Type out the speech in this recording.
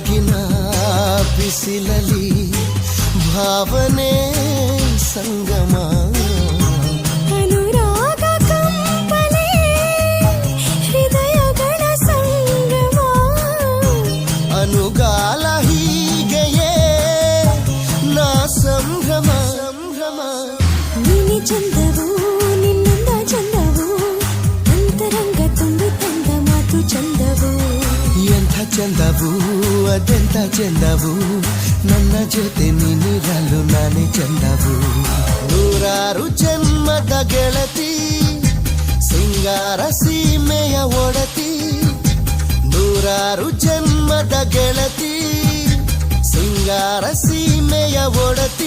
ಬೆಳಗಿನ ಬಿಸಿಲಲಿ ಭಾವನೆ ಸಂಗಮ ಅನುಗಾಲ ಹೀಗೆಯೇ ನಾ ಸಂಭ್ರಮ ಸಂಭ್ರಮ ನಿನಿ ಚಂದವು ನಿನ್ನಿಂದ ಚಂದವು ಅಂತರಂಗ ತುಂಬಿ ತಂದ ಮಾತು ಚಂದವು ಎಂಥ ಚಂದವು ಅದೆಂಥ ಚಂದವು ನನ್ನ ಜೊತೆ ನೀನಿರಲು ನಾನೇ ಚಂದವು ನೂರಾರು ಜನ್ಮದ ಗೆಳತಿ ಸಿಂಗಾರ ಸೀಮೆಯ ಒಡತಿ ನೂರಾರು ಜನ್ಮದ ಗೆಳತಿ ಸಿಂಗಾರ ಸೀಮೆಯ ಒಡತಿ ಆ, ನೀನೆ ಚಂದವು